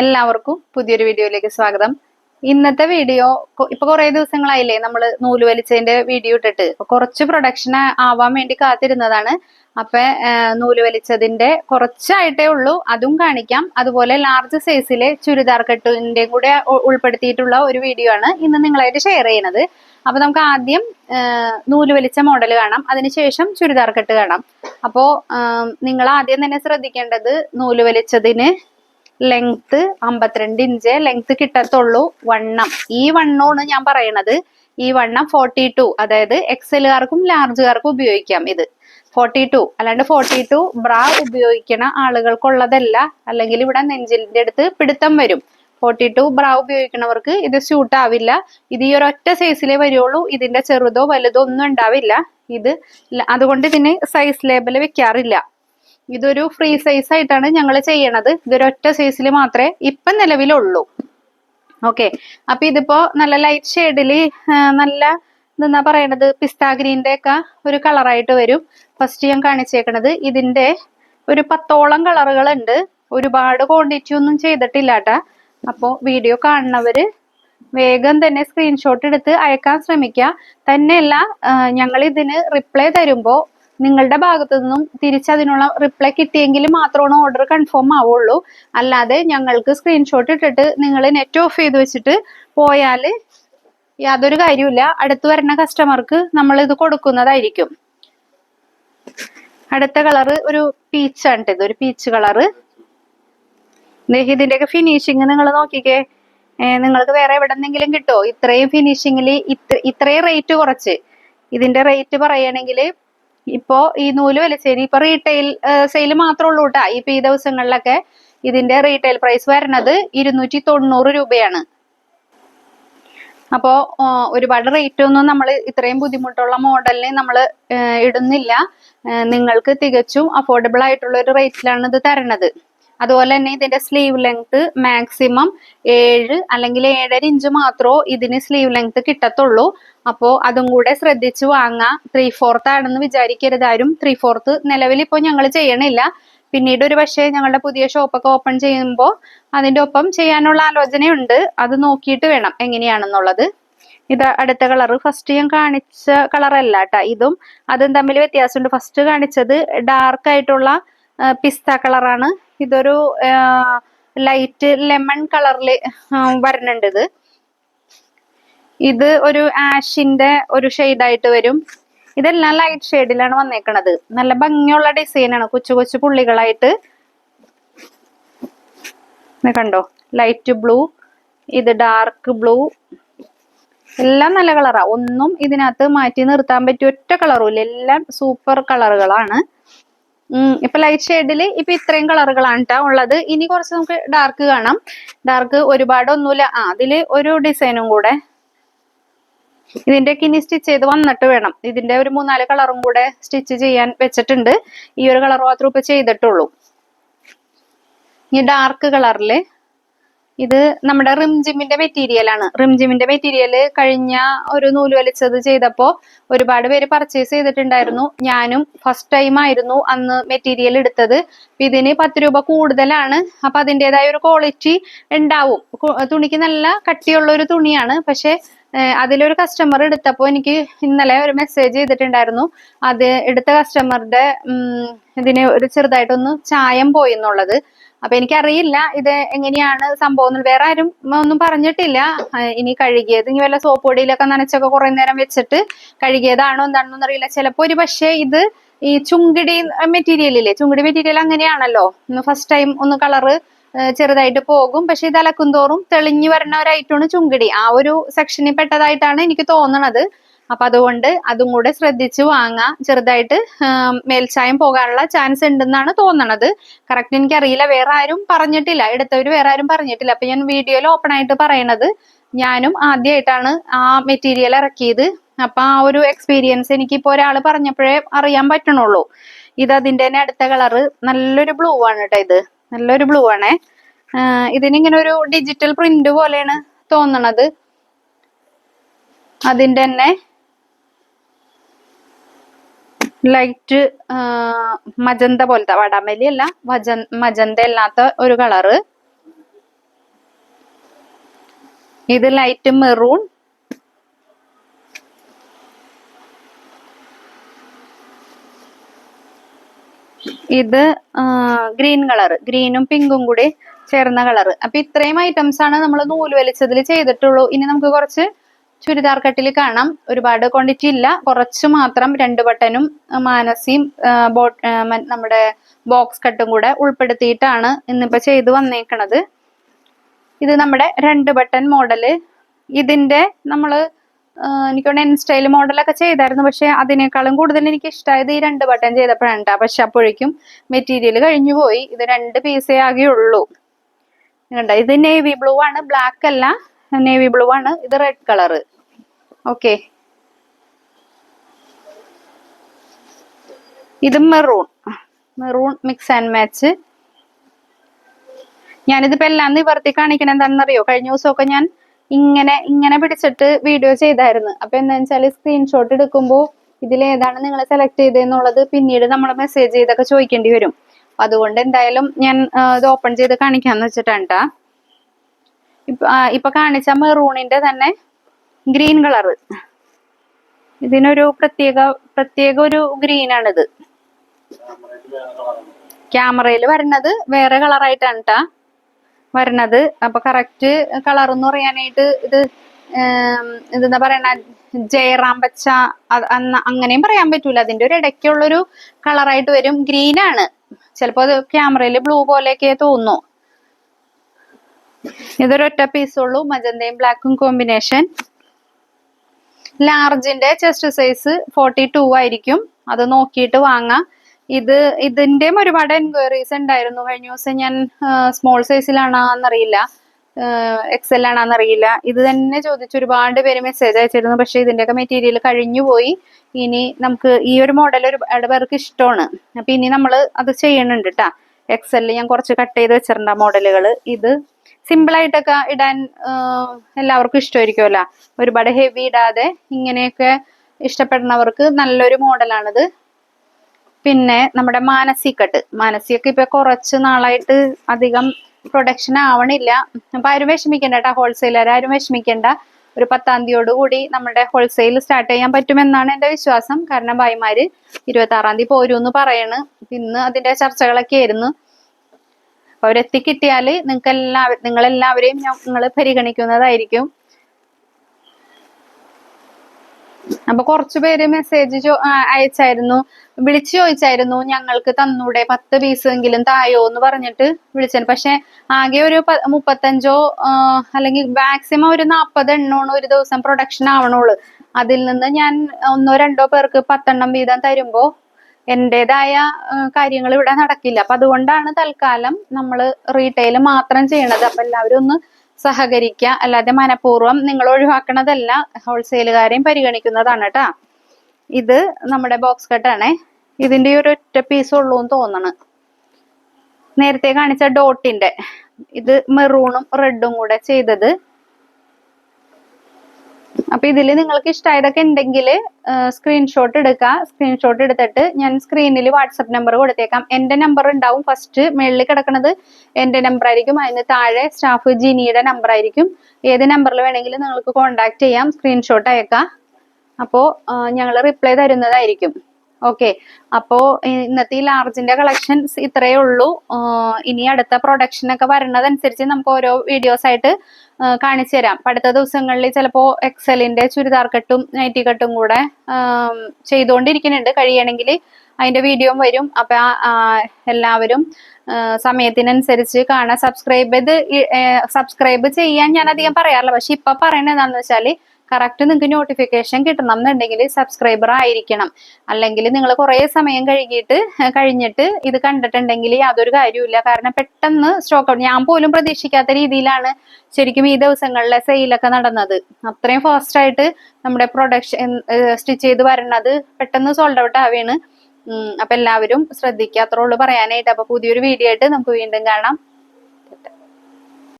എല്ലാവർക്കും പുതിയൊരു വീഡിയോയിലേക്ക് സ്വാഗതം. ഇന്നത്തെ വീഡിയോ ഇപ്പൊ കുറെ ദിവസങ്ങളായില്ലേ നമ്മൾ നൂൽ വലിച്ചതിന്റെ വീഡിയോ ഇട്ടിട്ട്. കുറച്ച് പ്രൊഡക്ഷൻ ആവാൻ വേണ്ടി കാത്തിരുന്നതാണ്. അപ്പൊ നൂൽ വലിച്ചതിന്റെ കുറച്ചായിട്ടേ ഉള്ളൂ. അതും കാണിക്കാം. അതുപോലെ ലാർജ് സൈസിലെ ചുരിദാർ കെട്ടിന്റെ കൂടെ ഉൾപ്പെടുത്തിയിട്ടുള്ള ഒരു വീഡിയോ ആണ് ഇന്ന് നിങ്ങളായിട്ട് ഷെയർ ചെയ്യുന്നത്. അപ്പൊ നമുക്ക് ആദ്യം നൂൽ വലിച്ച മോഡൽ കാണാം. അതിനുശേഷം ചുരിദാർ കെട്ട് കാണാം. അപ്പോ നിങ്ങൾ ആദ്യം തന്നെ ശ്രദ്ധിക്കേണ്ടത് നൂൽ വലിച്ചതിന് ലെങ്ത് അമ്പത്തിരണ്ട് ഇഞ്ച് ലെങ്ത് കിട്ടത്തുള്ളൂ. വണ്ണം. ഈ വണ്ണമാണ് ഞാൻ പറയണത്. ഈ വണ്ണം ഫോർട്ടി ടു അതായത് എക്സലുകാർക്കും ലാർജുകാർക്കും ഉപയോഗിക്കാം ഇത്. ഫോർട്ടി ടു അല്ലാണ്ട് ഫോർട്ടി ടു ബ്രാ ഉപയോഗിക്കണ ആളുകൾക്കുള്ളതല്ല. അല്ലെങ്കിൽ ഇവിടെ നെഞ്ചിന്റെ അടുത്ത് പിടുത്തം വരും. ഫോർട്ടി ടു ബ്രാ ഉപയോഗിക്കണവർക്ക് ഇത് സ്യൂട്ട് ആവില്ല. ഇത് ഈ ഒരു ഒറ്റ സൈസിലേ വരുള്ളൂ. ഇതിന്റെ ചെറുതോ വലുതോ ഒന്നും ഉണ്ടാവില്ല. ഇത് അതുകൊണ്ട് ഇതിന് സൈസ് ലേബൽ വെക്കാറില്ല. ഇതൊരു ഫ്രീ സൈസ് ആയിട്ടാണ് ഞങ്ങൾ ചെയ്യണത്. ഇതൊരു ഒറ്റ സൈസിൽ മാത്രമേ ഇപ്പൊ നിലവിലുള്ളൂ. ഓക്കെ അപ്പൊ ഇതിപ്പോ നല്ല ലൈറ്റ് ഷെയ്ഡിൽ നല്ല ഇതെന്നാ പറയണത്? പിസ്ത ഗ്രീന്റെ ഒക്കെ ഒരു കളറായിട്ട് വരും. ഫസ്റ്റ് ഞാൻ കാണിച്ചേക്കണത്. ഇതിന്റെ ഒരു പത്തോളം കളറുകൾ ഉണ്ട് ഒരുപാട് ക്വാണ്ടിറ്റി ഒന്നും ചെയ്തിട്ടില്ല കേട്ടാ അപ്പോ വീഡിയോ കാണുന്നവര് വേഗം തന്നെ സ്ക്രീൻഷോട്ട് എടുത്ത് അയക്കാൻ ശ്രമിക്കുക തന്നെയല്ല ഞങ്ങൾ ഇതിന് റിപ്ലൈ തരുമ്പോൾ നിങ്ങളുടെ ഭാഗത്തു നിന്നും തിരിച്ചതിനുള്ള റിപ്ലൈ കിട്ടിയെങ്കിൽ മാത്രമാണ് ഓർഡർ കൺഫേം ആവുള്ളൂ. അല്ലാതെ ഞങ്ങൾക്ക് സ്ക്രീൻഷോട്ട് ഇട്ടിട്ട് നിങ്ങൾ നെറ്റ് ഓഫ് ചെയ്ത് വെച്ചിട്ട് പോയാൽ യാതൊരു കാര്യമില്ല അടുത്ത് വരുന്ന കസ്റ്റമർക്ക് നമ്മൾ ഇത് കൊടുക്കുന്നതായിരിക്കും. അടുത്ത കളറ് ഒരു പീച്ചാണ് ഇത്. ഒരു പീച്ച് കളറ് ഇതിന്റെയൊക്കെ ഫിനിഷിങ് നിങ്ങൾ നോക്കിക്കേ. നിങ്ങൾക്ക് വേറെ എവിടെന്നെങ്കിലും കിട്ടുമോ ഇത്രയും ഫിനിഷിങ്ങിൽ ഇത്ര ഇത്രയും റേറ്റ് കുറച്ച്. ഇതിന്റെ റേറ്റ് പറയുകയാണെങ്കിൽ ഇപ്പോ ഈ നൂൽ വലിച്ചേരി ഇപ്പൊ റീറ്റെയിൽ സെയിൽ മാത്രമേ ഉള്ളൂ കേട്ടാ ഇപ്പൊ ഈ ദിവസങ്ങളിലൊക്കെ ഇതിന്റെ റീറ്റെയിൽ പ്രൈസ് വരുന്നത് ഇരുന്നൂറ്റി തൊണ്ണൂറ് രൂപയാണ്. അപ്പോ ആ, ഒരുപാട് റേറ്റ് ഒന്നും നമ്മൾ ഇത്രയും ബുദ്ധിമുട്ടുള്ള മോഡലിനെ നമ്മൾ ഇടുന്നില്ല. നിങ്ങൾക്ക് തികച്ചും അഫോർഡബിൾ ആയിട്ടുള്ള ഒരു റേറ്റിലാണ് ഇത് തരണത്. അതുപോലെ തന്നെ ഇതിന്റെ സ്ലീവ് ലെങ്ത് മാക്സിമം ഏഴ് അല്ലെങ്കിൽ ഏഴര ഇഞ്ച് മാത്രമേ ഇതിന് സ്ലീവ് ലെങ്ത് കിട്ടത്തുള്ളൂ. അപ്പോ അതും കൂടെ ശ്രദ്ധിച്ചു വാങ്ങാം. ത്രീ ഫോർത്ത് ആണെന്ന് വിചാരിക്കരുത് ആരും. ത്രീ ഫോർത്ത് നിലവിൽ ഇപ്പോൾ ഞങ്ങൾ ചെയ്യണില്ല. പിന്നീട് ഒരു പക്ഷേ ഞങ്ങളുടെ പുതിയ ഷോപ്പൊക്കെ ഓപ്പൺ ചെയ്യുമ്പോൾ അതിന്റെ ഒപ്പം ചെയ്യാനുള്ള ആലോചനയുണ്ട്. അത് നോക്കിയിട്ട് വേണം എങ്ങനെയാണെന്നുള്ളത്. ഇത് അടുത്ത കളർ ഫസ്റ്റ് ഞാൻ കാണിച്ച കളറല്ല കേട്ടാ ഇതും. അതും തമ്മിൽ വ്യത്യാസമുണ്ട്. ഫസ്റ്റ് കാണിച്ചത് ഡാർക്ക് ആയിട്ടുള്ള പിസ്ത കളറാണ് ഇതൊരു ലൈറ്റ് ലെമൺ കളറിൽ വരുന്നുണ്ട് ഇത്. ഇത് ഒരു ആഷിന്റെ ഒരു ആയിട്ട് വരും. ഇതെല്ലാം ലൈറ്റ് ഷെയ്ഡിലാണ് വന്നേക്കണത്. നല്ല ഭംഗിയുള്ള ഡിസൈനാണ് കൊച്ചു കൊച്ചു പുള്ളികളായിട്ട്. കണ്ടോ? ലൈറ്റ് ബ്ലൂ ഇത് ഡാർക്ക് ബ്ലൂ എല്ലാം നല്ല കളറാ ഒന്നും ഇതിനകത്ത് മാറ്റി നിർത്താൻ പറ്റിയ ഒറ്റ കളറും ഇല്ല. എല്ലാം സൂപ്പർ കളറുകളാണ് ഇപ്പൊ ലൈറ്റ് ഷെയ്ഡിൽ ഇപ്പൊ ഇത്രയും കളറുകളാണ് കേട്ടോ ഉള്ളത്. ഇനി കുറച്ച് നമുക്ക് ഡാർക്ക് കാണാം. ഡാർക്ക് ഒരുപാടൊന്നുമില്ല ആ അതിൽ ഒരു ഡിസൈനും കൂടെ. ഇതിന്റെ ഇനി സ്റ്റിച്ച് ചെയ്ത് വന്നിട്ട് വേണം. ഇതിന്റെ ഒരു മൂന്നാൽ കളറും കൂടെ സ്റ്റിച്ച് ചെയ്യാൻ വെച്ചിട്ടുണ്ട്. ഈ ഒരു കളർ മാത്രം ഇപ്പൊ ചെയ്തിട്ടുള്ളൂ. ഈ ഡാർക്ക് കളറിൽ ഇത് നമ്മുടെ റിംജിമിന്റെ മെറ്റീരിയൽ ആണ്. റിംജിമിന്റെ മെറ്റീരിയൽ കഴിഞ്ഞ ഒരു നൂൽ വലിച്ചത് ചെയ്തപ്പോ ഒരുപാട് പേര് പർച്ചേസ് ചെയ്തിട്ടുണ്ടായിരുന്നു. ഞാനും ഫസ്റ്റ് ടൈം ആയിരുന്നു അന്ന് മെറ്റീരിയൽ എടുത്തത്. ഇതിന് പത്ത് രൂപ കൂടുതലാണ്. അപ്പൊ അതിന്റെതായ ഒരു ക്വാളിറ്റി ഉണ്ടാവും. തുണിക്ക് നല്ല കട്ടിയുള്ള ഒരു തുണിയാണ്. പക്ഷെ അതിലൊരു കസ്റ്റമർ എടുത്തപ്പോൾ എനിക്ക് ഇന്നലെ ഒരു മെസ്സേജ് ചെയ്തിട്ടുണ്ടായിരുന്നു. അത് എടുത്ത കസ്റ്റമറുടെ ഇതിന് ഒരു ചെറുതായിട്ടൊന്ന് ചായം പോയി എന്നുള്ളത്. അപ്പൊ എനിക്കറിയില്ല ഇത് എങ്ങനെയാണ് സംഭവം വേറെ ആരും ഒന്നും പറഞ്ഞിട്ടില്ല. ഇനി കഴുകിയത് ഇനി വല്ല സോപ്പ് പൊടിയിലൊക്കെ നനച്ചൊക്കെ കുറെ നേരം വെച്ചിട്ട് കഴുകിയതാണോ എന്താണെന്നൊന്നും അറിയില്ല ചിലപ്പോ ഒരു പക്ഷേ ഇത് ഈ ചുങ്കിടി മെറ്റീരിയൽ ഇല്ലേ? ചുങ്കിടി മെറ്റീരിയൽ അങ്ങനെയാണല്ലോ. ഒന്ന് ഫസ്റ്റ് ടൈം ഒന്ന് കളറ് ചെറുതായിട്ട് പോകും. പക്ഷെ ഇത് അലക്കും തോറും തെളിഞ്ഞു വരുന്ന ഒരു ചുങ്കിടി. ആ ഒരു സെക്ഷനിൽ പെട്ടതായിട്ടാണ് എനിക്ക് തോന്നണത്. അപ്പൊ അതുകൊണ്ട് അതും കൂടെ ശ്രദ്ധിച്ച് വാങ്ങാം. ചെറുതായിട്ട് മേൽച്ചായം പോകാനുള്ള ചാൻസ് ഉണ്ടെന്നാണ് തോന്നണത്. കറക്റ്റ് എനിക്കറിയില്ല. വേറെ ആരും പറഞ്ഞിട്ടില്ല. എടുത്തവര് വേറെ ആരും പറഞ്ഞിട്ടില്ല. അപ്പൊ ഞാൻ വീഡിയോയിൽ ഓപ്പൺ ആയിട്ട് പറയണത് ഞാനും ആദ്യമായിട്ടാണ് ആ മെറ്റീരിയൽ ഇറക്കിയത്. അപ്പൊ ആ ഒരു എക്സ്പീരിയൻസ് എനിക്കിപ്പോ ഒരാൾ പറഞ്ഞപ്പോഴേ അറിയാൻ പറ്റണുള്ളൂ. ഇത് അതിന്റെ തന്നെ അടുത്ത കളറ് നല്ലൊരു ബ്ലൂ ആണ് കേട്ടോ ഇത്. നല്ലൊരു ബ്ലൂ ആണേ. ഇതിനിങ്ങനെ ഒരു ഡിജിറ്റൽ പ്രിന്റ് പോലെയാണ് തോന്നണത്. അതിന്റെ തന്നെ ലൈറ്റ് മജന്ത പോലത്തെ വടമലി അല്ല മജന്ത അല്ലാത്ത ഒരു കളറ് ഇത് ലൈറ്റ് മെറൂൺ ഇത് ഗ്രീൻ കളർ ഗ്രീനും പിങ്കും കൂടി ചേർന്ന കളർ അപ്പൊ ഇത്രയും ഐറ്റംസ് ആണ് നമ്മൾ നൂൽ വലിച്ചതിൽ ചെയ്തിട്ടുള്ളൂ. ഇനി നമുക്ക് കുറച്ച് ചുരിദാർ കട്ടിൽ കാണാം. ഒരുപാട് ക്വാണ്ടിറ്റി ഇല്ല. കുറച്ച് മാത്രം രണ്ട് ബട്ടനും മാനസിയും നമ്മുടെ ബോക്സ് കട്ടും കൂടെ ഉൾപ്പെടുത്തിയിട്ടാണ് ഇന്നിപ്പോ ചെയ്തു വന്നേക്കണത്. ഇത് നമ്മുടെ രണ്ട് ബട്ടൺ മോഡൽ ഇതിന്റെ നമ്മൾ എനിക്ക് എൻ സ്റ്റൈൽ മോഡലൊക്കെ ചെയ്തായിരുന്നു. പക്ഷെ അതിനേക്കാളും കൂടുതൽ എനിക്ക് ഇഷ്ടമായത് ഈ രണ്ട് ബട്ടൺ ചെയ്തപ്പോഴാണ്. പക്ഷെ അപ്പോഴേക്കും മെറ്റീരിയൽ കഴിഞ്ഞു പോയി. ഇത് രണ്ട് പീസേ ആകെയുള്ളൂ. കണ്ട? ഇത് നേവി ബ്ലൂ ആണ്. ബ്ലാക്ക് അല്ല. നേവി ബ്ലൂ ആണ്. ഇത് റെഡ് കളറ് ഓക്കെ ഇത് maroon maroon mix and match ഞാനിതിപ്പോ എല്ലാം നിവർത്തി കാണിക്കണ എന്താണെന്നറിയോ? കഴിഞ്ഞ ദിവസമൊക്കെ ഞാൻ ഇങ്ങനെ ഇങ്ങനെ പിടിച്ചിട്ട് വീഡിയോ ചെയ്തായിരുന്നു. അപ്പൊ എന്താ വെച്ചാൽ സ്ക്രീൻഷോട്ട് എടുക്കുമ്പോൾ ഇതിൽ ഏതാണ് നിങ്ങൾ സെലക്ട് ചെയ്തെന്നുള്ളത് പിന്നീട് നമ്മൾ മെസ്സേജ് ചെയ്തൊക്കെ ചോദിക്കേണ്ടി വരും. അതുകൊണ്ട് എന്തായാലും ഞാൻ ഇത് ഓപ്പൺ ചെയ്ത് കാണിക്കാന്ന് വെച്ചിട്ടാണ് ട്ടാ. ഇപ്പൊ കാണിച്ച മെറൂണിന്റെ തന്നെ ഗ്രീൻ കളർ. ഇതിനൊരു പ്രത്യേക പ്രത്യേക ഒരു ഗ്രീൻ ആണിത് ക്യാമറയിൽ വരണത് വേറെ കളറായിട്ടാണ് ട്ടാ വരണത് അപ്പൊ കറക്റ്റ് കളർ എന്ന് പറയാനായിട്ട് ഇത് ഇതെന്താ പറയണ? ജയറാം പച്ച അങ്ങനെയും പറയാൻ പറ്റൂല. അതിന്റെ ഒരു ഇടയ്ക്കുള്ളൊരു കളറായിട്ട് വരും. ഗ്രീൻ ആണ് ചിലപ്പോ അത് ക്യാമറയിൽ ബ്ലൂ പോലെയൊക്കെ തോന്നുന്നു. ഇതൊരു ഒറ്റ പീസുള്ളൂ മജന്തയും ബ്ലാക്കും കോമ്പിനേഷൻ ലാർജിന്റെ ചെസ്റ്റ് സൈസ് ഫോർട്ടി ടു ആയിരിക്കും. അത് നോക്കിയിട്ട് വാങ്ങാം. ഇത് ഇതിന്റെയും ഒരുപാട് എൻക്വയറീസ് ഉണ്ടായിരുന്നു. കഴിഞ്ഞ ദിവസം ഞാൻ സ്മോൾ സൈസിലാണെന്നറിയില്ല എക്സൽ ആണെന്നറിയില്ല. ഇത് തന്നെ ചോദിച്ച് ഒരുപാട് പേര് മെസ്സേജ് അയച്ചിരുന്നു. പക്ഷെ ഇതിന്റെയൊക്കെ മെറ്റീരിയൽ കഴിഞ്ഞു പോയി ഇനി നമുക്ക് ഈ ഒരു മോഡൽ ഒരുപാട് പേർക്ക് ഇഷ്ടമാണ്. അപ്പൊ ഇനി നമ്മൾ അത് ചെയ്യണുണ്ട് കേട്ടാ എക്സലിൽ ഞാൻ കുറച്ച് കട്ട് ചെയ്ത് വെച്ചിട്ടുണ്ട് മോഡലുകൾ ഇത് സിമ്പിൾ ആയിട്ടൊക്കെ ഇടാൻ എല്ലാവർക്കും ഇഷ്ടമായിരിക്കുമല്ലോ ഒരുപാട് ഹെവി ഇടാതെ ഇങ്ങനെയൊക്കെ ഇഷ്ടപ്പെടുന്നവർക്ക് നല്ലൊരു മോഡലാണിത്. പിന്നെ നമ്മുടെ മാനസികട്ട് മാനസിയൊക്കെ ഇപ്പൊ കുറച്ച് നാളായിട്ട് അധികം പ്രൊഡക്ഷൻ ആവണില്ല. അപ്പൊ ആരും വിഷമിക്കണ്ട കേട്ടോ ഹോൾസെയിലർ ആരും വിഷമിക്കണ്ട. ഒരു പത്താം തീയതിയോട് കൂടി നമ്മുടെ ഹോൾസെയിൽ സ്റ്റാർട്ട് ചെയ്യാൻ പറ്റുമെന്നാണ് എന്റെ വിശ്വാസം. കാരണം ഭായിമാര് ഇരുപത്തി ആറാം തീയതി പോരൂന്ന് പറയണ്. ഇന്ന് അതിന്റെ ചർച്ചകളൊക്കെ ആയിരുന്നു. അപ്പൊ അവരെത്തിക്കിട്ടിയാൽ നിങ്ങൾക്ക് എല്ലാ നിങ്ങളെല്ലാവരെയും നിങ്ങൾ പരിഗണിക്കുന്നതായിരിക്കും. അപ്പൊ കുറച്ചു പേര് മെസ്സേജ് അയച്ചായിരുന്നു. വിളിച്ചു ചോദിച്ചായിരുന്നു ഞങ്ങൾക്ക് തന്നൂടെ പത്ത് പീസ് എങ്കിലും തായോ എന്ന് പറഞ്ഞിട്ട് വിളിച്ചത്. പക്ഷെ ആകെ ഒരു മുപ്പത്തഞ്ചോ അല്ലെങ്കിൽ മാക്സിമം ഒരു നാൽപ്പത് എണ്ണോണോ ഒരു ദിവസം പ്രൊഡക്ഷൻ ആവണുള്ളൂ. അതിൽ നിന്ന് ഞാൻ ഒന്നോ രണ്ടോ പേർക്ക് പത്തെണ്ണം വീതം തരുമ്പോ എന്റേതായ കാര്യങ്ങൾ ഇവിടെ നടക്കില്ല. അപ്പൊ അതുകൊണ്ടാണ് തൽക്കാലം നമ്മൾ റീറ്റെയിൽ മാത്രം ചെയ്യണത്. അപ്പൊ എല്ലാവരും ഒന്ന് സഹകരിക്കുക അല്ലാതെ മനഃപൂർവം നിങ്ങൾ ഒഴിവാക്കണതല്ല ഹോൾസെയിലുകാരെയും പരിഗണിക്കുന്നതാണ് കേട്ടാ ഇത് നമ്മുടെ ബോക്സ് കട്ടാണേ ഇതിന്റെ ഒരു ഒറ്റ പീസ് ഉള്ളൂ എന്ന് തോന്നണ്. നേരത്തെ കാണിച്ച ഡോട്ടിന്റെ ഇത് മെറൂണും റെഡും കൂടെ ചെയ്തത് അപ്പൊ ഇതിൽ നിങ്ങൾക്ക് ഇഷ്ടമായതൊക്കെ ഉണ്ടെങ്കിൽ സ്ക്രീൻഷോട്ട് എടുക്കുക സ്ക്രീൻഷോട്ട് എടുത്തിട്ട് ഞാൻ സ്ക്രീനിൽ വാട്സപ്പ് നമ്പർ കൊടുത്തേക്കാം. എന്റെ നമ്പർ ഉണ്ടാവും ഫസ്റ്റ് മേളിൽ കിടക്കുന്നത് എന്റെ നമ്പർ ആയിരിക്കും. അതിന് താഴെ സ്റ്റാഫ് ജിനിയുടെ നമ്പർ ആയിരിക്കും. ഏത് നമ്പറിൽ വേണമെങ്കിലും നിങ്ങൾക്ക് കോൺടാക്ട് ചെയ്യാം. സ്ക്രീൻഷോട്ട് അയക്കാം. അപ്പോൾ ഞങ്ങൾ റിപ്ലൈ തരുന്നതായിരിക്കും. ഓക്കെ അപ്പോ ഇന്നത്തെ ഈ ലാർജിന്റെ കളക്ഷൻസ് ഇത്രയേ ഉള്ളൂ. ഇനി അടുത്ത പ്രൊഡക്ഷൻ ഒക്കെ വരുന്നതനുസരിച്ച് നമുക്ക് ഓരോ വീഡിയോസ് ആയിട്ട് കാണിച്ചു തരാം. അടുത്ത ദിവസങ്ങളിൽ ചിലപ്പോ എക്സലിന്റെ ചുരിദാർ കട്ടും നൈറ്റി കട്ടും കൂടെ ചെയ്തുകൊണ്ടിരിക്കുന്നുണ്ട്. കഴിയണമെങ്കിൽ അതിന്റെ വീഡിയോ വരും. അപ്പൊ എല്ലാവരും സമയത്തിനനുസരിച്ച് കാണാൻ സബ്സ്ക്രൈബ് ചെയ്ത് സബ്സ്ക്രൈബ് ചെയ്യാൻ ഞാൻ അധികം പറയാറില്ല. പക്ഷെ ഇപ്പൊ പറയുന്നത് എന്താണെന്ന് വെച്ചാൽ കറക്റ്റ് നിങ്ങൾക്ക് നോട്ടിഫിക്കേഷൻ കിട്ടണം എന്നുണ്ടെങ്കിൽ സബ്സ്ക്രൈബർ ആയിരിക്കണം. അല്ലെങ്കിൽ നിങ്ങൾ കുറേ സമയം കഴുകിയിട്ട് കഴിഞ്ഞിട്ട് ഇത് കണ്ടിട്ടുണ്ടെങ്കിൽ യാതൊരു കാര്യമില്ല കാരണം പെട്ടെന്ന് സ്റ്റോക്ക് ഔട്ട് ഞാൻ പോലും പ്രതീക്ഷിക്കാത്ത രീതിയിലാണ് ശരിക്കും ഈ ദിവസങ്ങളിലെ സെയിലൊക്കെ നടന്നത്. അത്രയും ഫാസ്റ്റ് ആയിട്ട് നമ്മുടെ പ്രൊഡക്ഷൻ സ്റ്റിച്ച് ചെയ്ത് വരണത് പെട്ടെന്ന് സോൾഡ് ഔട്ട് ആവുകയാണ്. അപ്പൊ എല്ലാവരും ശ്രദ്ധിക്കുക. അത്രേ ഉള്ളൂ പറയാനായിട്ട്. അപ്പൊ പുതിയൊരു വീഡിയോ ആയിട്ട് നമുക്ക് വീണ്ടും കാണാം.